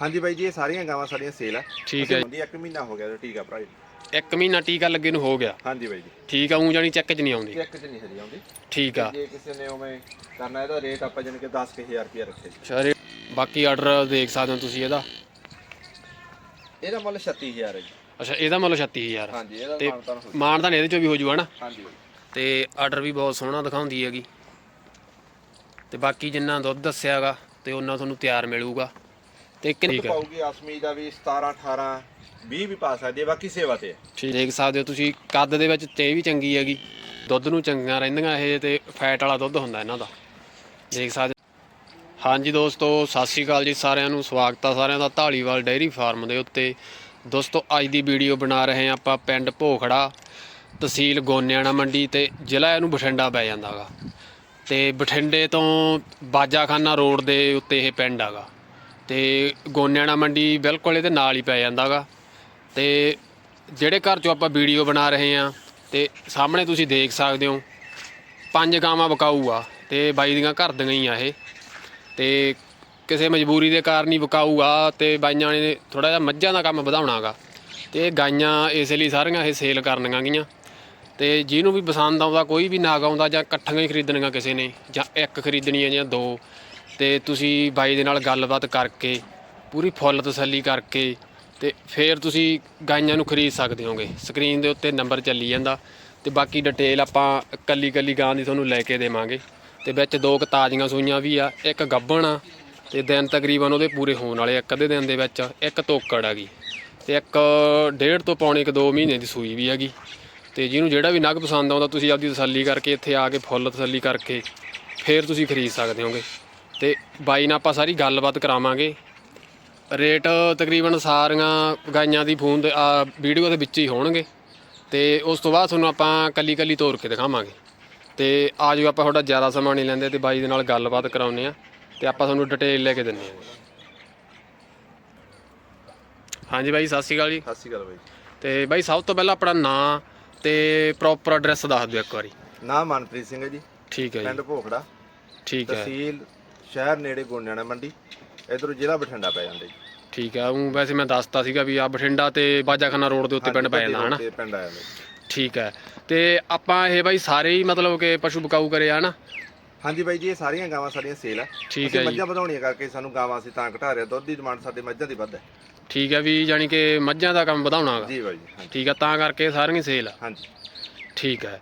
ਹਾਂਜੀ ਬਾਈ ਜੀ ਇਹ ਸਾਰੀਆਂ ਗਾਵਾਂ ਸਾਡੀਆਂ ਸੇਲ ਆ। ਠੀਕ ਹੈ ਹੁੰਦੀ ਇੱਕ ਮਹੀਨਾ ਹੋ ਗਿਆ ਠੀਕ ਆ ਭਰਾ ਜੀ। ਇੱਕ ਮਹੀਨਾ ਟੀਕਾ ਲੱਗੇ ਨੂੰ ਹੋ ਗਿਆ। ਹਾਂਜੀ ਬਾਈ ਜੀ। ਠੀਕ ਆ ਉਂ ਜਾਣੀ ਚੈੱਕ 'ਚ ਨਹੀਂ ਆਉਂਦੀ। ਚੈੱਕ ਚ ਨਹੀਂ ਹਰੀ ਆਉਂਦੀ। ਠੀਕ ਆ। ਜੇ ਕਿਸੇ ਨੇ ਉਵੇਂ ਕਰਨਾ ਇਹਦਾ ਰੇਟ ਆਪਾਂ ਜਾਣੀ ਕਿ 10000 ਰੁਪਏ ਰੱਖੇ ਜੀ ਸਾਰੇ ਬਾਕੀ ਆਰਡਰ ਦੇਖ ਸਕਦੇ ਹੋ ਤੁਸੀਂ ਇਹਦਾ। ਇਹਦਾ ਮੁੱਲ 36000 ਹੈ ਜੀ। ਅੱਛਾ ਇਹਦਾ ਮੁੱਲ 36000 ਹਾਂਜੀ ਇਹਦਾ ਤੇ ਹੋ ਮਾਨਦਾਨ ਇਹਦੇ ਚੋਂ ਵੀ ਹੋ ਜੂਗਾ ਨਾ ਹਾਂਜੀ ਤੇ ਆਰਡਰ ਵੀ ਬਹੁਤ ਸੋਹਣਾ ਦਿਖਾਉਂਦੀ ਹੈਗੀ। ਤੇ ਬਾਕੀ ਜਿੰਨਾ ਦੁੱਧ ਦੱਸਿਆਗਾ ਤੇ ਉਹਨਾਂ ਤੁਹਾਨੂੰ ਤਿਆਰ ਮਿਲੂਗਾ। ਤੇ ਦੁੱਧ ਠੀਕ ਹੈ। ਪਾਉਗੀ ਆਸਮੀ ਦਾ ਵੀ 17 18 20 ਵੀ ਪਾ ਸਕਦੀ ਹੈ ਬਾਕੀ ਸੇਵਾ ਤੇ ਠੀਕ ਦੇਖ ਸਕਦੇ ਹੋ ਤੁਸੀਂ ਕੱਦ ਦੇ ਵਿੱਚ ਤੇ ਵੀ ਚੰਗੀ ਹੈਗੀ ਦੁੱਧ ਨੂੰ ਚੰਗੀਆਂ ਰਹਿੰਦੀਆਂ ਇਹ ਤੇ ਫੈਟ ਵਾਲਾ ਦੁੱਧ ਹੁੰਦਾ ਇਹਨਾਂ ਦਾ। ਦੇਖ ਸਕਦੇ ਹਾਂਜੀ ਦੋਸਤੋ ਸਤਿ ਸ਼੍ਰੀ ਅਕਾਲ ਜੀ ਸਾਰਿਆਂ ਨੂੰ ਸਵਾਗਤ ਆ ਸਾਰਿਆਂ ਦਾ ਢਾਲੀਵਾਲ ਡੇਅਰੀ ਫਾਰਮ ਦੇ ਉੱਤੇ। ਦੋਸਤੋ ਅੱਜ ਦੀ ਵੀਡੀਓ ਬਣਾ ਰਹੇ ਹਾਂ ਆਪਾਂ ਪਿੰਡ ਭੋਖੜਾ ਤਹਿਸੀਲ ਗੋਨਿਆਣਾ ਮੰਡੀ ਤੇ ਜ਼ਿਲ੍ਹਾ ਇਹਨੂੰ ਬਠਿੰਡਾ ਪੈ ਜਾਂਦਾਗਾ ਤੇ ਬਠਿੰਡੇ ਤੋਂ ਬਾਜਾਖਾਨਾ ਰੋਡ ਦੇ ਉੱਤੇ ਇਹ ਪਿੰਡ ਹੈਗਾ। ਤੇ ਗੋਨਿਆਣਾ ਮੰਡੀ ਬਿਲਕੁਲ ਇਹਦੇ ਨਾਲ ਹੀ ਪੈ ਜਾਂਦਾਗਾ। ਤੇ ਜਿਹੜੇ ਘਰ ਚੋਂ ਆਪਾਂ ਵੀਡੀਓ ਬਣਾ ਰਹੇ ਆ ਤੇ ਸਾਹਮਣੇ ਤੁਸੀਂ ਦੇਖ ਸਕਦੇ ਹੋ, ਪੰਜ ਗਾਵਾਂ ਵਿਕਾਊ ਆ ਤੇ ਬਾਈ ਦੀਆਂ ਘਰ ਦੀਆਂ ਹੀ ਆ ਇਹ। ਤੇ ਕਿਸੇ ਮਜਬੂਰੀ ਦੇ ਕਾਰਨ ਹੀ ਵਿਕਾਊ ਆ ਤੇ ਬਾਈਆਂ ਨੇ ਥੋੜਾ ਜਿਹਾ ਮੱਝਾਂ ਦਾ ਕੰਮ ਵਧਾਉਣਾਗਾ। ਤੇ ਇਹ ਗਾਈਆਂ ਇਸ ਲਈ ਸਾਰੀਆਂ ਇਹ ਸੇਲ ਕਰਨੀਆਂ ਗੀਆਂ। ਤੇ ਜਿਹਨੂੰ ਵੀ ਪਸੰਦ ਆਉਂਦਾ, ਕੋਈ ਵੀ ਨਾਗ ਆਉਂਦਾ ਜਾਂ ਇਕੱਠੀਆਂ ਹੀ ਖਰੀਦਣੀਆਂ ਕਿਸੇ ਨੇ ਜਾਂ ਇੱਕ ਖਰੀਦਣੀ ਹੈ ਜਾਂ ਦੋ ਤੇ ਤੁਸੀਂ ਬਾਈ ਦੇ ਨਾਲ ਗੱਲਬਾਤ ਕਰਕੇ, ਪੂਰੀ ਫੁੱਲ ਤਸੱਲੀ ਕਰਕੇ ਤੇ ਫਿਰ ਤੁਸੀਂ ਗਾਈਆਂ ਨੂੰ ਖਰੀਦ ਸਕਦੇ ਹੋਗੇ। ਸਕਰੀਨ ਦੇ ਉੱਤੇ ਨੰਬਰ ਚੱਲੀ ਜਾਂਦਾ ਤੇ ਬਾਕੀ ਡਿਟੇਲ ਆਪਾਂ ਕੱਲੀ ਕੱਲੀ ਗਾਂ ਦੀ ਤੁਹਾਨੂੰ ਲੈ ਕੇ ਦੇਵਾਂਗੇ। ਤੇ ਵਿੱਚ ਦੋ ਕੁ ਤਾਜ਼ੀਆਂ ਸੂਈਆਂ ਵੀ ਆ, ਇੱਕ ਗੱਭਣ ਆ ਤੇ ਦਿਨ ਤਕਰੀਬਨ ਉਹਦੇ ਪੂਰੇ ਹੋਣ ਵਾਲੇ ਇੱਕ ਅੱਧੇ ਦਿਨ ਦੇ ਵਿੱਚ, ਇੱਕ ਤੋਕੜ ਹੈਗੀ ਤੇ ਇੱਕ ਡੇਢ ਤੋਂ ਪੌਣੇ ਇੱਕ ਦੋ ਮਹੀਨੇ ਦੀ ਸੂਈ ਵੀ ਹੈਗੀ ਤੇ ਜਿਹਨੂੰ ਜਿਹੜਾ ਵੀ ਨਗ ਪਸੰਦ ਆਉਂਦਾ, ਤੁਸੀਂ ਆਪਦੀ ਤਸੱਲੀ ਕਰਕੇ ਇੱਥੇ ਆ ਕੇ ਫੁੱਲ ਤਸੱਲੀ ਕਰਕੇ ਫਿਰ ਤੁਸੀਂ ਖਰੀਦ ਸਕਦੇ ਹੋਗੇ। ਤੇ ਬਾਈ ਨਾਲ ਆਪਾਂ ਸਾਰੀ ਗੱਲਬਾਤ ਕਰਾਵਾਂਗੇ। ਰੇਟ ਤਕਰੀਬਨ ਸਾਰੀਆਂ ਗਾਈਆਂ ਦੀ ਫੋਨ ਦੇ ਆ ਵੀਡੀਓ ਦੇ ਵਿੱਚ ਹੀ ਹੋਣਗੇ। ਤੇ ਉਸ ਤੋਂ ਬਾਅਦ ਤੁਹਾਨੂੰ ਆਪਾਂ ਕੱਲੀ ਕੱਲੀ ਤੋਰ ਕੇ ਦਿਖਾਵਾਂਗੇ। ਤੇ ਆ ਜਾਓ ਆਪਾਂ ਥੋੜਾ ਜ਼ਿਆਦਾ ਸਮਾਂ ਨਹੀਂ ਲੈਂਦੇ ਤੇ ਬਾਈ ਦੇ ਨਾਲ ਗੱਲਬਾਤ ਕਰਾਉਂਦੇ ਆ ਤੇ ਆਪਾਂ ਤੁਹਾਨੂੰ ਡਿਟੇਲ ਲੈ ਕੇ ਦਿੰਦੇ ਆ ਹਾਂਜੀ ਬਾਈ ਸਤਿ ਸ਼੍ਰੀ ਅਕਾਲ ਜੀ। ਸਤਿ ਸ਼੍ਰੀ ਅਕਾਲ ਬਾਈ। ਤੇ ਬਾਈ ਸਭ ਤੋਂ ਪਹਿਲਾਂ ਆਪਣਾ ਨਾਂ ਤੇ ਪ੍ਰੋਪਰ ਐਡਰੈਸ ਦੱਸ ਦਿਓ ਇੱਕ ਵਾਰੀ। ਨਾਮ ਮਨਪ੍ਰੀਤ ਸਿੰਘ ਹੈ ਜੀ। ਠੀਕ ਹੈ ਜੀ। ਪਿੰਡ ਭੋਖੜਾ। ਠੀਕ ਹੈ। ਤਹਿਸੀਲ ਸ਼ਹਿਰ ਨੇੜੇ ਗੋਨਿਆਣਾ ਮੰਡੀ ਇਧਰੋਂ ਜ਼ਿਲ੍ਹਾ ਬਠਿੰਡਾ ਪੈ ਜਾਂਦਾ ਜੀ। ਠੀਕ ਹੈ ਉਹ ਵੈਸੇ ਮੈਂ ਦੱਸਤਾ ਸੀਗਾ ਵੀ ਆ ਬਠਿੰਡਾ ਤੇ ਬਾਜਾਖਾਨਾ ਰੋਡ ਦੇ ਉੱਤੇ ਪਿੰਡ ਪੈ ਜਾਂਦਾ ਹਨਾ? ਤੇ ਪਿੰਡ ਆ ਜਾਂਦਾ ਜੀ। ਠੀਕ ਹੈ ਤੇ ਆਪਾਂ ਇਹ ਬਾਈ ਸਾਰੇ ਹੀ ਮਤਲਬ ਕਿ ਪਸ਼ੂ ਬਕਾਊ ਕਰੇ ਆ ਨਾ ਹਾਂਜੀ ਬਾਈ ਜੀ ਇਹ ਸਾਰੀਆਂ ਗਾਵਾਂ ਸਾਡੀਆਂ ਸੇਲ ਆ। ਠੀਕ ਹੈ ਜੀ। ਮੱਝਾਂ ਵਧਾਉਣੀਆਂ ਕਰਕੇ ਸਾਨੂੰ ਗਾਵਾਂ ਅਸੀਂ ਤਾਂ ਘਟਾ ਰਹੇ ਹਾਂ। ਦੁੱਧ ਦੀ ਡਿਮਾਂਡ ਸਾਡੇ ਮੱਝਾਂ ਦੀ ਵੱਧ ਹੈ। ਠੀਕ ਹੈ ਵੀ ਜਾਨੀ ਕਿ ਮੱਝਾਂ ਦਾ ਕੰਮ ਵਧਾਉਣਾ ਜੀ ਬਾਈ ਜੀ ਹਾਂਜੀ। ਠੀਕ ਹੈ ਤਾਂ ਕਰਕੇ ਸਾਰੀਆਂ ਸੇਲ ਆ। ਹਾਂਜੀ। ਠੀਕ ਹੈ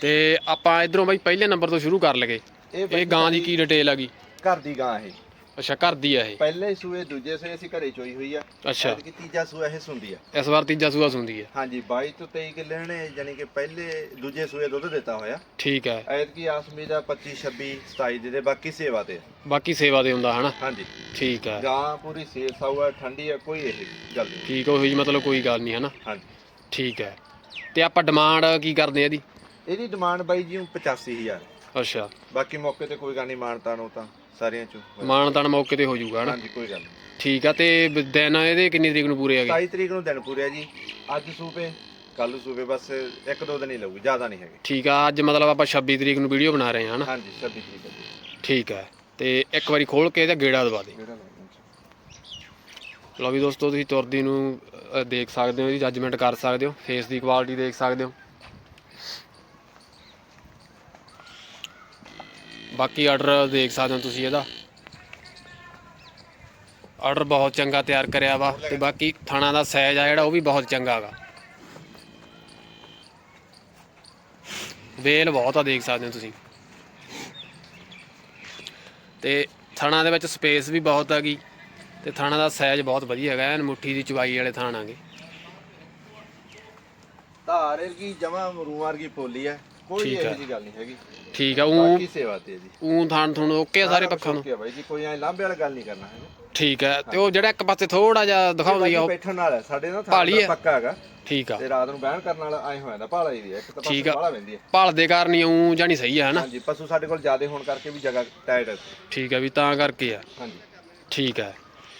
ਤੇ ਆਪਾਂ ਇਧਰੋਂ ਬਾਈ ਪਹਿਲੇ ਨੰਬਰ ਤੋਂ ਸ਼ੁਰੂ ਕਰ ਲਗੇ। ਇਹ ਇਹ ਗਾਂ ਦੀ ਕੀ ਡਿਟੇਲ ਹੈਗੀ ਘਰ ਦੀ ਗਾਂ ਇਹ। ਅੱਛਾ ਘਰ ਦੀ ਆ ਇਹ। ਪਹਿਲੇ ਸੂਏ ਦੂਜੇ ਸੂਏ ਅਸੀਂ ਘਰੇ ਚੋਈ ਹੋਈ ਆ। ਅੱਛਾ। ਐਤਕੀ ਤੀਜਾ ਸੂਆ ਇਹ ਸੁੰਦੀ ਆ। ਇਸ ਵਾਰ ਤੀਜਾ ਸੂਆ ਸੁੰਦੀ ਹੈ ਹਾਂਜੀ 22 ਤੋਂ 23 ਕਿੱਲੇ ਨੇ ਯਾਨੀ ਕਿ ਪਹਿਲੇ ਦੂਜੇ ਸੂਏ ਦੁੱਧ ਦਿੱਤਾ ਹੋਇਆ। ਠੀਕ ਹੈ ਐਤਕੀ ਆਸਮੀ ਦਾ 25 26 27 ਦੇ ਦੇ ਬਾਕੀ ਸੇਵਾ ਤੇ। ਆ। ਬਾਕੀ ਸੇਵਾ ਦੇ ਹੁੰਦਾ ਹਨਾ? ਹਾਂਜੀ। ਠੀਕ ਹੈ ਗਾਂ ਪੂਰੀ ਸੇਲ ਸਾਊ ਆ ਠੰਡੀ ਆ ਕੋਈ ਇਹ ਗੱਲ ਨਹੀਂ। ਠੀਕ ਹੋਈ ਜੀ ਮਤਲਬ ਕੋਈ ਗੱਲ ਨਹੀਂ ਹਨਾ? ਹਾਂਜੀ। ਠੀਕ ਹੈ ਤੇ ਆਪਾਂ ਡਿਮਾਂਡ ਕੀ ਕਰਦੇ ਆ ਇਹਦੀ? ਇਹਦੀ ਡਿਮਾਂਡ ਬਾਈ ਜੀ ਊਂ 85000 ਅੱਛਾ। ਬਾਕੀ ਮੌਕੇ ਤੇ ਕੋਈ ਗੱਲ ਨਹੀਂ ਮਾਨਤਾ ਨੂੰ ਤਾਂ। ਸਾਰਿਆਂ ਚੋਂ ਮਾਨਤਾਨ ਮੌਕੇ ਤੇ ਹੋ ਜਾਊਗਾ ਹਨਾ? ਹਾਂਜੀ ਕੋਈ ਗੱਲ ਨਹੀਂ। ਠੀਕ ਆ ਤੇ ਬ- ਦਿਨ ਇਹਦੇ ਕਿੰਨੀ ਤਰੀਕ ਨੂੰ ਪੂਰੇ ਹੈਗੇ? 27 ਤਰੀਕ ਨੂੰ ਦਿਨ ਪੂਰਿਆ ਜੀ। ਅੱਜ ਸੂਬੇ ਕੱਲ ਸੂਬੇ ਬਸ ਇੱਕ ਦੋ ਦਿਨ ਹੀ ਲੱਗੂ ਜ਼ਿਆਦਾ ਨਹੀਂ ਹੈਗੇ। ਠੀਕ ਆ ਅੱਜ ਮਤਲਬ ਆਪਾਂ 26 ਤਰੀਕ ਨੂੰ ਵੀਡੀਓ ਬਣਾ ਰਹੇ ਹਾਂ ਹਨਾ? ਹਾਂਜੀ 26 ਤਰੀਕ ਹੈ ਜੀ। ਠੀਕ ਹੈ ਤੇ ਇੱਕ ਵਾਰੀ ਖੋਲ ਕੇ ਇਹਦਾ ਗੇੜਾ ਦਵਾ ਦੇ। ਕਿਹੜਾ ਲੱਗਦਾ ਲਓ ਵੀ ਦੋਸਤੋ ਤੁਸੀਂ ਤੁਰਦੀ ਨੂੰ ਅ, ਦੇਖ ਸਕਦੇ ਹੋ ਇਹਦੀ ਜੱਜਮੈਂਟ ਕਰ ਸਕਦੇ ਹੋ ਫੇਸ ਦੀ ਕੁਆਲਿਟੀ ਦੇਖ ਸਕਦੇ ਹੋ। ਬਾਕੀ ਆਰਡਰ ਦੇਖ ਸਕਦੇ ਹੋ ਤੁਸੀਂ ਇਹਦਾ। ਆਰਡਰ ਬਹੁਤ ਚੰਗਾ ਤਿਆਰ ਕਰਿਆ ਵਾ ਤੇ ਬਾਕੀ ਥਾਣਾ ਦਾ ਸਾਈਜ਼ ਆ ਜਿਹੜਾ, ਉਹ ਵੀ ਬਹੁਤ ਚੰਗਾ ਹੈਗਾ ਵੇਲ ਬਹੁਤ ਆ, ਦੇਖ ਸਕਦੇ ਹੋ ਤੁਸੀਂ। ਤੇ ਥਾਣਾ ਦੇ ਵਿੱਚ ਸਪੇਸ ਵੀ ਬਹੁਤ ਹੈਗੀ ਤੇ ਥਾਣਾ ਦਾ ਸਾਈਜ਼ ਬਹੁਤ ਵਧੀਆ ਹੈਗਾ, ਐਨ ਮੁੱਠੀ ਦੀ ਚਵਾਈ ਵਾਲੇ ਥਾਣ ਆਗੇ ਧਾਰ ਵਰਗੀ ਜਮਾ ਰੂ ਵਰਗੀ ਪੋਲੀ ਹੈ ਕੋਈ ਠੀਕ ਇਹੋ ਹੈ। ਜੀ ਗੱਲ ਨਹੀਂ ਹੈਗੀ। ਠੀਕ ਆ ਉਹ ਬਾਕੀ ਸੇਵਾ ਤੇ ਹੈ ਜੀ ਉਹ ਥਾਣ ਥੁਣ ਓਕੇ ਆ ਸਾਰੇ ਪੱਖਾਂ ਨੂੰ। ਓਕੇ ਆ ਬਾਈ ਜੀ ਕੋਈ ਐ ਲਾਂਬੇ ਵਾਲੀ ਗੱਲ ਨਹੀਂ ਕਰਨਾ ਹੈਗਾ। ਠੀਕ ਹੈ ਤੇ ਉਹ ਜਿਹੜਾ ਇੱਕ ਪਾਸੇ ਥੋੜਾ ਜਿਹਾ ਦਿਖਾਉਂਦੀ ਆ ਉਹ ਬੈਠਣ ਨਾਲ ਹੈ ਸਾਡੇ ਨਾਲ ਭਾਲੀ ਥਾਂ ਹੈ। ਪੱਕਾ ਹੈਗਾ। ਠੀਕ ਆ। ਤੇ ਰਾਤ ਨੂੰ ਬਹਿਣ ਕਰਨ ਨਾਲ ਐ ਹੋ ਜਾਂਦਾ ਭਾਲਾ ਹੀ ਦੀ ਹੈ, ਇੱਕ ਤਾਂ ਠੀਕ ਆ। ਭਾਲਾ ਪੈਂਦੀ ਹੈ ਭਲ ਦੇ ਕਾਰਨ ਹੀ ਉਹ ਜਾਨੀ ਸਹੀ ਆ ਹਨਾ? ਹਾਂਜੀ ਪਸ਼ੂ ਸਾਡੇ ਕੋਲ ਜ਼ਿਆਦਾ ਹੋਣ ਕਰਕੇ ਵੀ ਜਗ੍ਹਾ ਟਾਈਟ ਹੈ ਠੀਕ ਹੈ ਵੀ ਤਾਂ ਕਰਕੇ ਆ। ਹਾਂਜੀ। ਠੀਕ ਹੈ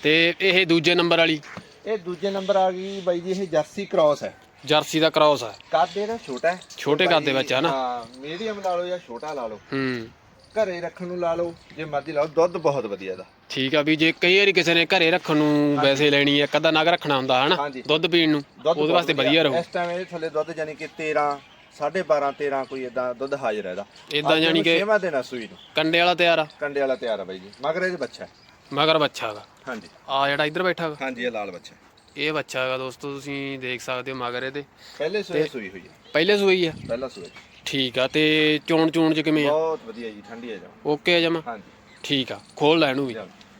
ਤੇ ਇਹ ਦੂਜੇ ਨੰਬਰ ਵਾਲੀ? ਇਹ ਦੂਜੇ ਨੰਬਰ ਆ ਗਈ ਬਾਈ ਜੀ ਇਹ ਜਰਸੀ ਕ੍ਰਾਸ ਹੈ। ਜਰਸੀ ਦਾ ਕ੍ਰਾਸ ਆ। ਕੱਦ ਇਹਦਾ ਛੋਟਾ ਹੈ। ਛੋਟੇ ਕੱਦ ਦੇ ਵਿੱਚ ਆ ਨਾ। ਹਾਂ ਮੀਡੀਅਮ ਲਾ ਲਓ ਜਾਂ ਛੋਟਾ ਲਾ ਲਓ। ਹੂੰ। ਘਰੇ ਰੱਖਣ ਨੂੰ ਲਾ ਲਓ ਜੇ ਮਰਜ਼ੀ ਲਾਓ ਦੁੱਧ ਬਹੁਤ ਵਧੀਆ ਦਾ। ਠੀਕ ਆ ਵੀ ਜੇ ਕਈ ਵਾਰੀ ਕਿਸੇ ਨੇ ਘਰੇ ਰੱਖਣ ਨੂੰ ਵੈਸੇ ਲੈਣੀ ਹੈ ਅੱਧਾ ਨਗ ਰੱਖਣਾ ਹੁੰਦਾ ਹਨਾ? ਹਾਂਜੀ। ਦੁੱਧ ਪੀਣ ਨੂੰ ਦੁੱਧ ਉਹਦੇ ਬਹੁਤ ਵਾਸਤੇ ਵਧੀਆ ਰਹੂ। ਇਸ ਟਾਈਮ ਇਹਦੇ ਥੱਲੇ ਦੁੱਧ ਯਾਨੀ ਕਿ 13 12.5 13 ਕੋਈ ਇਦਾਂ ਦੁੱਧ ਹਾਜ਼ਰ ਹੈ ਇਹਦਾ। ਏਦਾਂ ਯਾਨੀ ਕਿ- ਸੇਵਾ ਦੇਣਾ ਸੂਈ ਨੂੰ। ਕੰਡੇ ਵਾਲਾ ਤਿਆਰ ਆ? ਕੰਡੇ ਵਾਲਾ ਤਿਆਰ ਆ ਬਾਈ ਜੀ। ਮਗਰ ਇਹਦੇ ਬੱਚਾ ਹੈ। ਮਗਰ ਬੱਚਾ ਹੈਗਾ ਹਾਂਜੀ। ਆ ਜਿਹੜਾ ਇੱਧਰ ਬੈਠਾ ਹਾਂਜੀ ਇਹ ਲਾਲ ਬੱਚਾ ਇਹ ਬੱਚਾ ਹੈਗਾ ਦੋਸਤੋ ਤੁਸੀਂ ਦੇਖ ਸਕਦੇ ਹੋ ਮਗਰ ਇਹਦੇ। ਪਹਿਲੇ ਸੂਏ ਸੂਈ ਹੋਈ ਹੈ ਪਹਿਲੇ ਸੂਈ ਆ? ਪਹਿਲਾ ਸੂਏ। ਠੀਕ ਆ ਤੇ ਚੋਣ ਚੋਣ ਚ ਕਿਵੇਂ ਆ? ਬਹੁਤ ਵਧੀਆ ਜੀ ਠੰਡੀ ਹੈ ਜਮਾ। ਓਕੇ ਆ ਜਮਾ? ਹਾਂਜੀ। ਠੀਕ ਆ ਖੋਲ ਲੈ ਇਹਨੂੰ ਵੀ।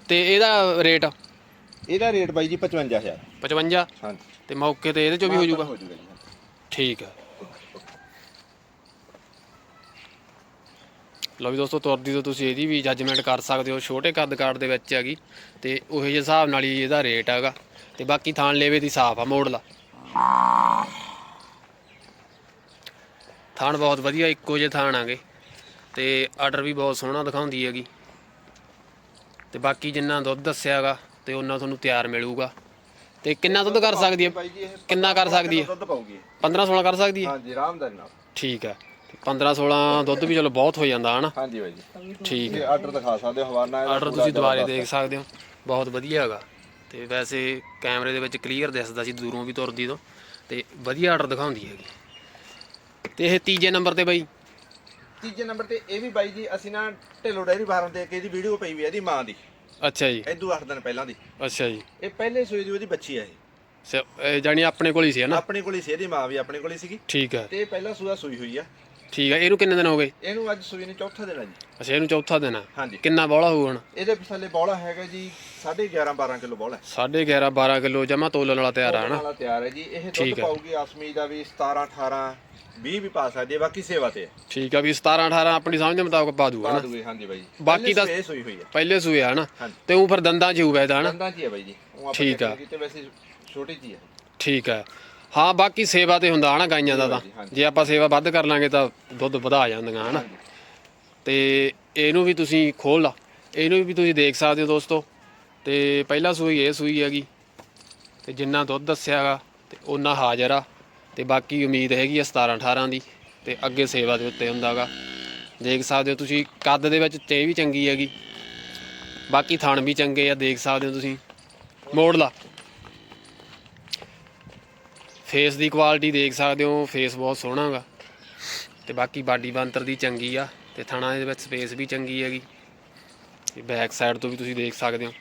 ਤੇ ਇਹਦਾ ਰੇਟ ਇਹਦਾ ਰੇਟ ਬਾਈ ਜੀ 55000 55 ਹਾਂਜੀ। ਤੇ ਮੌਕੇ ਤੇ ਇਹਦੇ ਚੋਂ ਵੀ ਹੋ ਜਾਊਗਾ? ਹੋ ਜਾਊਗਾ ਜੀ ਠੀਕ ਆ। ਲਓ ਵੀ ਦੋਸਤੋ ਤੁਰਦੀ ਤੋਂ ਤੁਸੀਂ ਇਹਦੀ ਵੀ ਜੱਜਮੈਂਟ ਕਰ ਸਕਦੇ ਹੋ। ਛੋਟੇ ਕੱਦ ਕਾਠ ਦੇ ਵਿੱਚ ਹੈਗੀ। ਤੇ ਉਹੇ ਜਿਹੇ ਹਿਸਾਬ ਨਾਲ ਹੀ ਇਹਦਾ ਰੇਟ ਹੈਗਾ। ਤੇ ਬਾਕੀ ਥਾਣ ਲੇਵੇ ਦੀ ਸਾਫ਼ ਆ ਮੋੜ ਲਾ ਥਾਣ ਬਹੁਤ ਵਧੀਆ ਇੱਕੋ ਜਿਹੇ ਥਾਣ ਆਗੇ। ਤੇ ਆਰਡਰ ਵੀ ਬਹੁਤ ਸੋਹਣਾ ਦਿਖਾਉਂਦੀ ਹੈਗੀ। ਤੇ ਬਾਕੀ ਜਿੰਨਾ ਦੁੱਧ ਦੱਸਿਆਗਾ ਤੇ ਉਹਨਾਂ ਤੁਹਾਨੂੰ ਤਿਆਰ ਮਿਲੂਗਾ। ਤੇ ਕਿੰਨਾ ਦੁੱਧ ਕਰ ਸਕਦੀ ਹੈ? ਜੀ ਕਿੰਨਾ ਕਰ ਸਕਦੀ ਹੈ? ਦੁੱਧ ਪਾਉਗੀ 15 16 ਕਰ ਸਕਦੀ ਹੈ? ਹਾਂਜੀ ਆਰਾਮਦਾਰੀ ਨਾਲ ਠੀਕ ਹੈ। 15 16 ਦੁੱਧ ਵੀ ਚਲੋ ਬਹੁਤ ਹੋ ਜਾਂਦਾ ਹਨਾ? ਹਾਂਜੀ ਬਾਈ ਜੀ। ਠੀਕ ਹੈ। ਆਰਡਰ ਦਿਖਾ ਸਕਦੇ ਹੋ ਹਵਾਨਾ ਆਰਡਰ ਤੁਸੀਂ ਦੁਬਾਰੇ ਦੇਖ ਸਕਦੇ ਹੋ। ਬਹੁਤ ਵਧੀਆ ਹੈਗਾ। ਤੇ ਵੈਸੇ ਕੈਮਰੇ ਦੇ ਵਿੱਚ ਕਲੀਅਰ ਦਿਸਦਾ ਸੀ ਦੂਰੋਂ ਵੀ ਤੁਰਦੀ ਤੋਂ ਤੇ ਵਧੀਆ ਆਰਡਰ ਦਿਖਾਉਂਦੀ ਹੈਗੀ। ਤੇ ਇਹ ਤੀਜੇ ਨੰਬਰ ਤੇ ਬਈ। ਤੀਜੇ ਨੰਬਰ ਤੇ ਇਹ ਵੀ ਬਾਈ ਜੀ ਅਸੀਂ ਨਾ ਢਿੱਲੋ ਡੈਰੀ ਫਾਰਮ ਤੇ ਇੱਕ ਇਹਦੀ ਵੀਡੀਓ ਪਈ ਵੀ ਹੈ ਇਹਦੀ ਮਾਂ ਦੀ। ਅੱਛਾ ਜੀ। ਇਦੋਂ 8 ਦਿਨ ਪਹਿਲਾਂ ਦੀ। ਅੱਛਾ ਜੀ। ਇਹ ਪਹਿਲੇ ਸੂਏ ਦੀ ਉਹਦੀ ਬੱਚੀ ਹੈ ਇਹ। ਜਾਣੀ ਆਪਣੇ ਕੋਲ ਹੀ ਸੀ ਹਨਾ ਆਪਣੇ ਕੋਲ ਹੀ ਸੀ ਇਹਦੀ ਮਾਂ ਵੀ ਆਪਣੇ ਕੋਲ ਹੀ ਸੀਗੀ। ਠੀਕ ਹੈ। ਤੇ ਪਹਿਲਾ ਸੂਆ ਸੂਈ ਹੋਈ ਆ। ਠੀਕ ਹੈ ਇਹਨੂੰ ਕਿੰਨੇ ਦਿਨ ਹੋ ਗਏ? ਇਹਨੂੰ ਅੱਜ ਸੂਈ ਨੇ ਚੌਥਾ ਦਿਨ ਆ ਜੀ। ਅੱਛਾ ਇਹਨੂੰ ਚੌਥਾ ਦਿਨ ਆ। ਹਾਂਜੀ। ਕਿੰਨਾ ਬੋਲਾ ਹੋਊ ਹੁਣ? ਇਹਦੇ ਥੱਲੇ ਬੌਲਾ ਹੈਗਾ ਜੀ 11.5 12 ਕਿਲੋ ਬੌਲਾ। 11.5 12 ਕਿਲੋ ਜਮਾ ਤੋਲਣ ਵਾਲਾ ਤਿਆਰ ਆ ਹਨਾ? ਵਾਲਾ ਤਿਆਰ ਹੈ ਜੀ। ਇਹ ਦੁੱਧ ਹੈ। ਪਾਊਗੀ ਆਸਮੀ ਦਾ ਵੀ 17 18 20 ਵੀ ਪਾ ਸਕਦੀ ਬਾਕੀ ਸੇਵਾ ਤੇ ਠੀਕ ਆ ਵੀ 17 18 ਆਪਣੀ ਸਮਝ ਦੇ ਮੁਤਾਬਕ ਪਾ ਦੂਗਾ ਪਾ ਦੂਗੇ ਹਾਂਜੀ ਬਾਈ। ਬਾਕੀ ਸੂਏ ਸੂਈ ਹੋਈ ਹੈ ਪਹਿਲੇ ਸੂਏ ਆ ਹਨਾ? ਹਾਂਜੀ। ਤੇ ਉਹ ਫਿਰ ਦੰਦਾਂ 'ਚ ਹਨਾ? ਦੰਦਾਂ 'ਚ ਹੀ ਬਾਈ ਜੀ। ਠੀਕ ਆ। checking ਕੀਤੀ ਵੈਸੇ ਛੋਟੀ ਜੀ ਹੈ ਠੀਕ ਹੈ ਹਾਂ ਬਾਕੀ ਸੇਵਾ ਤੇ ਹੁੰਦਾ ਹਨਾ ਗਾਈਆਂ ਦਾ ਤਾਂ। ਜੇ ਆਪਾਂ ਸੇਵਾ ਵੱਧ ਕਰ ਲਾਂਗੇ ਤਾਂ ਦੁੱਧ ਵਧਾ ਜਾਂਦੀਆਂ ਹਨਾ। ਤੇ ਇਹਨੂੰ ਵੀ ਤੁਸੀਂ ਖੋਲ ਲਾ। ਇਹਨੂੰ ਵੀ ਤੁਸੀਂ ਦੇਖ ਸਕਦੇ ਹੋ ਦੋਸਤੋ। ਤੇ ਪਹਿਲਾ ਸੂਈ ਇਹ ਸੂਈ ਹੈਗੀ। ਤੇ ਜਿੰਨਾ ਦੁੱਧ ਦੱਸਿਆਗਾ ਤੇ ਉਹਨਾਂ ਹਾਜ਼ਰ ਆ। ਤੇ ਬਾਕੀ ਉਮੀਦ ਹੈਗੀ ਆ 17 18 ਦੀ। ਤੇ ਅੱਗੇ ਸੇਵਾ ਦੇ ਉੱਤੇ ਹੁੰਦਾਗਾ। ਦੇਖ ਸਕਦੇ ਹੋ ਤੁਸੀਂ ਕੱਦ ਦੇ ਵਿੱਚ ਤੇ ਵੀ ਚੰਗੀ ਹੈਗੀ। ਬਾਕੀ ਥਣ ਵੀ ਚੰਗੇ ਆ ਦੇਖ ਸਕਦੇ ਹੋ ਤੁਸੀਂ। ਮੋੜ ਲਾ। ਫੇਸ ਦੀ ਕੁਆਲਿਟੀ ਦੇਖ ਸਕਦੇ ਹੋ ਫੇਸ ਬਹੁਤ ਸੋਹਣਾ ਗਾ। ਤੇ ਬਾਕੀ ਬਾਡੀ ਬੰਤਰ ਦੀ ਚੰਗੀ ਆ ਤੇ ਥਣਾ ਦੇ ਵਿੱਚ ਸਪੇਸ ਵੀ ਚੰਗੀ ਹੈਗੀ। ਤੇ ਬੈਕ ਸਾਈਡ ਤੋਂ ਵੀ ਤੁਸੀਂ ਦੇਖ ਸਕਦੇ ਹੋ।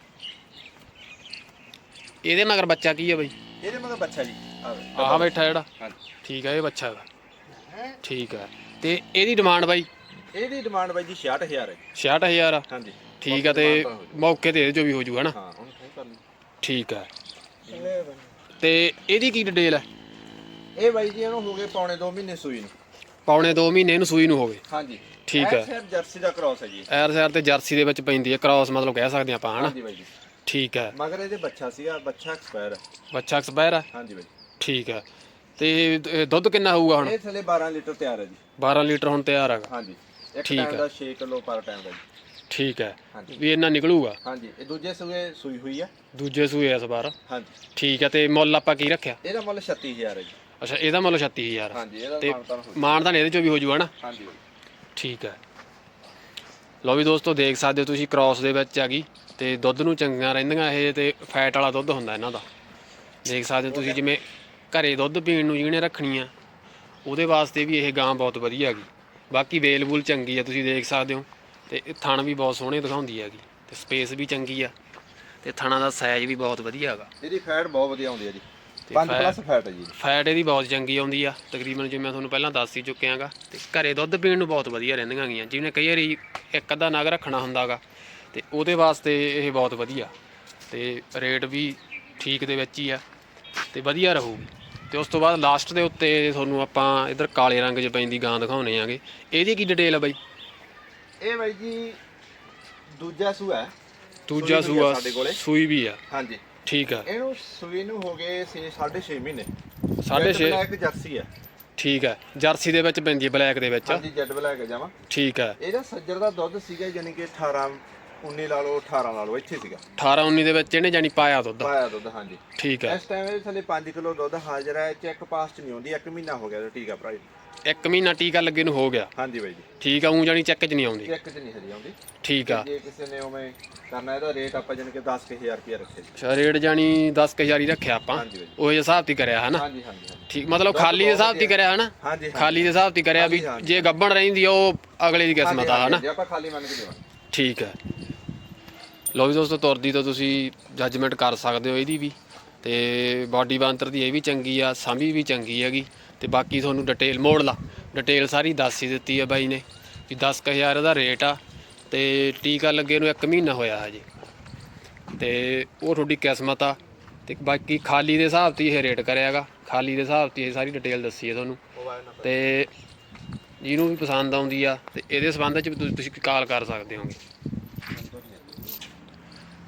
ਇਹਦੇ ਮਗਰ ਬੱਚਾ ਕੀ ਹੈ ਬਈ? ਇਹਦੇ ਮਗਰ ਬੱਚਾ ਜੀ। ਆਹ ਬੈਠਾ ਜਿਹੜਾ? ਹਾਂਜੀ। ਠੀਕ ਹੈ ਇਹ ਬੱਚਾ ਹੈਗਾ ਠੀਕ ਹੈ ਤੇ ਇਹਦੀ ਡਿਮਾਂਡ ਬਾਈ? ਇਹਦੀ ਡਿਮਾਂਡ ਬਾਈ ਜੀ 66000 ਹੈ। 66000 ਆ? ਹਾਂਜੀ। ਠੀਕ ਆ ਤੇ ਮੌਕੇ ਤੇ ਇਹਦੇ ਚੋਂ ਵੀ ਹੋ ਜੂਗਾ ਨਾ ਹਾਂ ਉਹਨੂੰ ਸਹੀ ਕਰ ਲਈ ਠੀਕ ਹੈ ਤੇ ਇਹਦੀ ਕੀ ਡਿਟੇਲ ਹੈ ਇਹ ਬਾਈ ਜੀ ਇਹਨੂੰ ਹੋ ਗਏ ਪੌਣੇ 2 ਮਹੀਨੇ ਸੂਈ ਨੂੰ। ਪੌਣੇ 2 ਮਹੀਨੇ ਇਹਨੂੰ ਸੂਈ ਨੂੰ ਹੋ ਗਏ। ਹਾਂਜੀ। ਠੀਕ ਹੈ। ਇਹ ਜਰਸੀ ਦਾ ਕ੍ਰਾਸ ਹੈ ਜੀ। ਐਰ ਸੈਰ ਤੇ ਜਰਸੀ ਦੇ ਵਿੱਚ ਪੈਂਦੀ ਹੈ। ਕ੍ਰਾਸ ਮਤਲਬ ਕਹਿ ਸਕਦੇ ਆਪਾਂ ਹਨਾ? ਹਾਂਜੀ ਬਾਈ ਜੀ। ਠੀਕ ਹੈ। ਮਗਰ ਇਹਦੇ ਬੱਚਾ ਸੀਗਾ ਬੱਚਾ ਐਕਸਪਾਇਰ ਹੈ। ਬੱਚਾ ਐਕਸਪਾਇਰ ਹੈ? ਹਾਂਜੀ ਬਾਈ। ਠੀਕ ਹੈ। ਤੇ ਦੁੱਧ ਕਿੰਨਾ ਹੋਊਗਾ ਹੁਣ? ਇਹ ਥੱਲੇ 12 ਲੀਟਰ ਤਿਆਰ ਹੈ ਜੀ। 12 ਲੀਟਰ ਹੁਣ ਤਿਆਰ ਹੈਗਾ। ਹਾਂਜੀ। ਇੱਕ ਠੀਕ ਟਾਈਮ ਹੈ। ਦਾ 6 ਕਿਲੋ ਪਰ ਟਾਈਮ ਦਾ ਜੀ। ਠੀਕ ਹੈ। ਹਾਂਜੀ। ਵੀ ਇੰਨਾ ਨਿਕਲੂਗਾ? ਹਾਂਜੀ। ਇਹ ਦੂਜੇ ਸੂਏ ਸੂਈ ਹੋਈ ਆ। ਦੂਜੇ ਸੂਏ ਇਸ ਵਾਰ। ਹਾਂਜੀ। ਠੀਕ ਹੈ। ਤੇ ਮੁੱਲ ਆਪਾਂ ਕੀ ਰੱਖਿਆ? ਇਹਦਾ ਮੁੱਲ 36000 ਹੈ ਜੀ। ਅੱਛਾ ਇਹਦਾ ਮੁੱਲ 36000 ਹਾਂਜੀ ਇਹਦਾ ਤੇ ਮਾਨਤਾਨ ਹੋ ਮਾਨਦਾਨ ਇਹਦੇ ਚੋਂ ਵੀ ਹੋ ਜੂਗਾ ਨਾ? ਹਾਂਜੀ ਠੀਕ ਹੈ। ਲਓ ਵੀ ਦੋਸਤੋ ਦੇਖ ਸਕਦੇ ਹੋ ਤੁਸੀਂ ਕ੍ਰਾਸ ਦੇ ਵਿੱਚ ਆ ਗਈ ਤੇ ਦੁੱਧ ਨੂੰ ਚੰਗੀਆਂ ਰਹਿੰਦੀਆਂ ਇਹ ਤੇ ਫੈਟ ਵਾਲਾ ਦੁੱਧ ਹੁੰਦਾ ਇਹਨਾਂ ਦਾ। ਦੇਖ ਸਕਦੇ ਹੋ ਤੁਸੀਂ ਜਿਵੇਂ ਘਰੇ ਦੁੱਧ ਪੀਣ ਨੂੰ ਜਿਹਨੇ ਰੱਖਣੀ ਆ ਉਹਦੇ ਵਾਸਤੇ ਵੀ ਇਹ ਗਾਂ ਬਹੁਤ ਵਧੀਆ ਹੈਗੀ। ਬਾਕੀ ਵੇਲ ਵੂਲ ਚੰਗੀ ਆ ਤੁਸੀਂ ਦੇਖ ਸਕਦੇ ਹੋ। ਤੇ ਇਹ ਥਣ ਵੀ ਬਹੁਤ ਸੋਹਣੇ ਦਿਖਾਉਂਦੀ ਹੈਗੀ ਤੇ ਸਪੇਸ ਵੀ ਚੰਗੀ ਆ ਤੇ ਥਣਾ ਦਾ ਸਾਈਜ਼ ਵੀ ਬਹੁਤ ਵਧੀਆ ਹੈਗਾ। ਇਹਦੀ ਫੈਟ ਬਹੁਤ ਵਧੀਆ ਆਉਂਦੀ ਹੈ ਜੀ। ਤੇ 5 fat- ਪਲੱਸ ਫੈਟ ਹੈ ਜੀ। ਫੈਟ ਇਹਦੀ ਬਹੁਤ ਚੰਗੀ ਆਉਂਦੀ ਆ। ਤਕਰੀਬਨ ਜਿਵੇਂ ਮੈਂ ਤੁਹਾਨੂੰ ਪਹਿਲਾਂ ਦੱਸ ਹੀ ਚੁੱਕਿਆਗਾ ਤੇ ਘਰੇ ਦੁੱਧ ਪੀਣ ਨੂੰ ਬਹੁਤ ਵਧੀਆ ਰਹਿੰਦੀਆਂ ਗੀਆਂ। ਜਿਵੇਂ ਕਈ ਵਾਰੀ ਇੱਕ ਅੱਧਾ ਨਗ ਰੱਖਣਾ ਹੁੰਦਾਗਾ ਤੇ ਉਹਦੇ ਵਾਸਤੇ ਇਹ ਬਹੁਤ ਵਧੀਆ। ਤੇ ਰੇਟ ਵੀ ਠੀਕ ਦੇ ਵਿੱਚ ਹੀ ਆ ਤੇ ਵਧੀਆ ਰਹੂਗੀ। ਤੇ ਉਸ ਤੋਂ ਬਾਅਦ ਲਾਸਟ ਦੇ ਉੱਤੇ ਤੁਹਾਨੂੰ ਆਪਾਂ ਇਧਰ ਕਾਲੇ ਰੰਗ 'ਚ ਪੈਂਦੀ ਗਾਂ ਦਿਖਾਉਣੇ ਆਗੇ। ਇਹਦੀ ਕੀ ਡਿਟੇਲ ਆ ਬਾਈ? ਇਹ ਬਾਈ ਜੀ ਦੂਜਾ ਸੂਆ। ਹੈ ਦੂਜਾ ਸੂਆ ਸਾਡੇ ਕੋਲੇ। ਸੂਈ ਵੀ ਆ। ਹਾਂਜੀ। ਠੀਕ ਆ। ਇਹਨੂੰ ਸੂਈ ਨੂੰ ਹੋ ਗਏ 6 6.5 ਮਹੀਨੇ। ਸਾਢੇ ਛੇ। ਬਲੈਕ ਜਰਸੀ ਹੈ ਠੀਕ ਆ। ਜਰਸੀ ਦੇ ਵਿੱਚ ਪੈਂਦੀ ਹੈ ਬਲੈਕ ਦੇ ਵਿੱਚ। ਹਾਂਜੀ ਜੈਡ ਬਲੈਕ ਜਾਵਾ ਠੀਕ ਆ। ਇਹਦਾ ਸੱਜਰ ਦਾ ਦੁੱਧ ਸੀਗਾ ਯਾਨੀ ਕਿ 18 19 ਲਾ ਲਓ 18 ਲਾ ਲਓ ਇੱਥੇ ਸੀਗਾ। 18 19 ਦੇ ਵਿੱਚ ਇਹਨੇ ਜਾਨੀ ਪਾਇਆ ਦੁੱਧ। ਪਾਇਆ ਦੁੱਧ ਹਾਂਜੀ। ਠੀਕ ਹੈ। ਇਸ ਟਾਈਮ ਇਹਦੇ ਥੱਲੇ 5 ਕਿਲੋ ਦੁੱਧ ਹਾਜ਼ਰ ਹੈ ਚੈੱਕ ਪਾਸ ਚ ਨਹੀਂ ਆਉਂਦੀ 1 ਮਹੀਨਾ ਹੋ ਗਿਆ ਇਹਦਾ ਟੀਕਾ ਭਰਾ ਜੀ। ਇੱਕ ਮਹੀਨਾ ਟੀਕਾ ਲੱਗੇ ਨੂੰ ਹੋ ਗਿਆ। ਹਾਂਜੀ ਬਾਈ ਜੀ। ਠੀਕ ਆ ਉਂ ਜਾਨੀ ਚੈੱਕ 'ਚ ਨਹੀਂ ਆਉਂਦੀ। ਚੈੱਕ ਚ ਨਹੀਂ ਹਜੇ ਆਉਂਦੀ। ਠੀਕ ਆ। ਜੇ ਕਿਸੇ ਨੇ ਉਵੇਂ ਕਰਨਾ ਇਹਦਾ ਰੇਟ ਆਪਾਂ ਜਾਣੀ ਕਿ 10000 ਰੁਪਏ ਰੱਖੇ ਜੀ। ਅੱਛਾ ਰੇਟ ਜਾਨੀ 10000 ਹੀ ਰੱਖਿਆ ਆਪਾਂ। ਹਾਂਜੀ ਬਾਈ ਜੀ। ਉਹ ਹਿਸਾਬ ਤੇ ਕਰਿਆ ਹਨਾ? ਹਾਂਜੀ ਹਾਂਜੀ ਹਾਂਜੀ। ਠੀਕ ਮਤਲਬ ਖਾਲੀ ਦੇ ਹਿਸਾਬ ਤੇ ਕਰਿਆ ਹਨਾ? ਹਾਂਜੀ ਹਾਂਜੀ। ਖਾਲੀ ਦੇ ਹਿਸਾਬ ਤੇ ਕਰਿਆ ਵੀ ਹਾਂਜੀ, ਹਾਂਜੀ। ਜੇ ਗੱਬਣ ਰਹਿੰਦੀ ਆ ਉਹ ਅਗਲੇ ਦੀ ਕਿਸਮਤ ਆ ਹਨਾ? ਜੇ ਆਪਾਂ ਖਾਲੀ ਮੰਨ ਕੇ ਦੇਵਾਂਗੇ। ਠੀਕ ਹੈ ਲੋ ਵੀ ਦੋਸਤੋ, ਤੁਰਦੀ ਤਾਂ ਤੁਸੀਂ ਜੱਜਮੈਂਟ ਕਰ ਸਕਦੇ ਹੋ ਇਹਦੀ ਵੀ। ਤੇ ਬਾਡੀ ਬਾਂਤਰ ਦੀ ਇਹ ਵੀ ਚੰਗੀ ਆ, ਸਾਂਭੀ ਵੀ ਚੰਗੀ ਹੈਗੀ। ਤੇ ਬਾਕੀ ਤੁਹਾਨੂੰ ਡਿਟੇਲ ਮੋੜ ਲਾ। ਡਿਟੇਲ ਸਾਰੀ ਦੱਸ ਹੀ ਦਿੱਤੀ ਆ ਬਾਈ ਨੇ ਵੀ 10000 ਦਾ ਰੇਟ ਆ। ਤੇ ਟੀਕਾ ਲੱਗੇ ਨੂੰ 1 ਮਹੀਨਾ ਹੋਇਆ ਹਜੇ। ਤੇ ਉਹ ਤੁਹਾਡੀ ਕਿਸਮਤ ਆ। ਤੇ ਬਾਕੀ ਖਾਲੀ ਦੇ ਹਿਸਾਬ ਤੇ ਇਹ ਰੇਟ ਕਰਿਆਗਾ। ਖਾਲੀ ਦੇ ਹਿਸਾਬ ਤੇ ਇਹ ਸਾਰੀ ਡਿਟੇਲ ਦੱਸੀ ਹੈ ਤੁਹਾਨੂੰ। ਮੋਬਾਈਲ ਤੇ ਜਿਹਨੂੰ ਵੀ ਪਸੰਦ ਆਉਂਦੀ ਆ, ਤੇ ਇਹਦੇ ਸੰਬੰਧ ਚ ਵੀ ਤੁਸੀਂ- ਤੁਸੀਂ ਕਾਲ ਕਰ ਸਕਦੇ ਹੋਗੇ।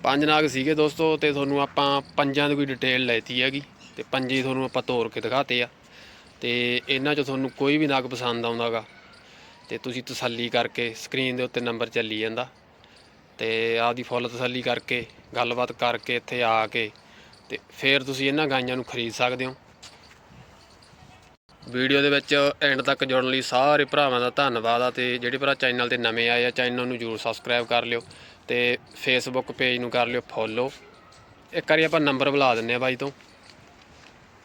ਪੰਜ ਨਾਗ ਸੀਗੇ ਦੋਸਤੋ ਤੇ ਤੁਹਾਨੂੰ ਆਪਾਂ ਪੰਜਾਂ ਦੀ ਕੋਈ ਡਿਟੇਲ ਲੈਤੀ ਹੈਗੀ ਤੇ ਪੰਜੇ ਤੁਹਾਨੂੰ ਆਪਾਂ ਤੋੜ ਕੇ ਦਿਖਾਤੇ ਆ। ਤੇ ਇਹਨਾਂ 'ਚੋਂ ਤੁਹਾਨੂੰ ਕੋਈ ਵੀ ਨਾਗ ਪਸੰਦ ਆਉਂਦਾਗਾ ਤੇ ਤੁਸੀਂ ਤਸੱਲੀ ਕਰਕੇ ਸਕਰੀਨ ਦੇ ਉੱਤੇ ਨੰਬਰ ਚੱਲੀ ਜਾਂਦਾ। ਤੇ ਆਪਦੀ ਫੁੱਲ ਤਸੱਲੀ ਕਰਕੇ ਗੱਲਬਾਤ ਕਰਕੇ ਇੱਥੇ ਆ ਕੇ ਤੇ ਫਿਰ ਤੁਸੀਂ ਇਹਨਾਂ ਗਾਈਆਂ ਨੂੰ ਖਰੀਦ ਸਕਦੇ ਹੋ। ਵੀਡੀਓ ਦੇ ਵਿੱਚ ਐਂਡ ਤੱਕ ਜੁੜਨ ਲਈ ਸਾਰੇ ਭਰਾਵਾਂ ਦਾ ਧੰਨਵਾਦ ਆ ਤੇ ਜਿਹੜੇ ਭਰਾ ਚੈਨਲ ਤੇ ਨਵੇਂ ਆਏ ਆ ਚੈਨਲ ਨੂੰ ਜਰੂਰ ਸਬਸਕ੍ਰਾਈਬ ਕਰ ਲਿਓ। ਤੇ ਫੇਸਬੁੱਕ ਪੇਜ ਨੂੰ ਕਰ ਲਿਓ ਫੋਲੋ ਇੱਕ ਵਾਰੀ ਆਪਾਂ ਨੰਬਰ ਬੁਲਾ ਦਿੰਨੇ ਆ ਬਾਈ ਤੋਂ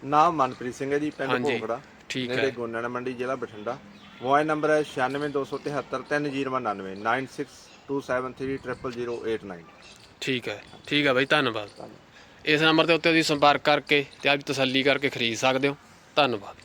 ਨਾਮ ਮਨਪ੍ਰੀਤ ਸਿੰਘ ਹੈ ਜੀ ਪਿੰਡ ਹਾਂਜੀ, ਭੋਗੜਾ ਠੀਕ ਨੇੜੇ ਹੈ ਗੋਨਣ ਮੰਡੀ ਜ਼ਿਲ੍ਹਾ ਬਠਿੰਡਾ ਮੋਬਾਈਲ ਨੰਬਰ ਹੈ 962773 3099 9627300089 ਠੀਕ ਹੈ ਠੀਕ ਹੈ ਬਾਈ ਧੰਨਵਾਦ ਇਸ ਨੰਬਰ ਦੇ ਉੱਤੇ ਤੁਸੀਂ ਸੰਪਰਕ ਕਰਕੇ ਤੇ ਆਪ ਤਸੱਲੀ ਕਰਕੇ ਖਰੀਦ ਸਕਦੇ ਹੋ ਧੰਨਵਾਦ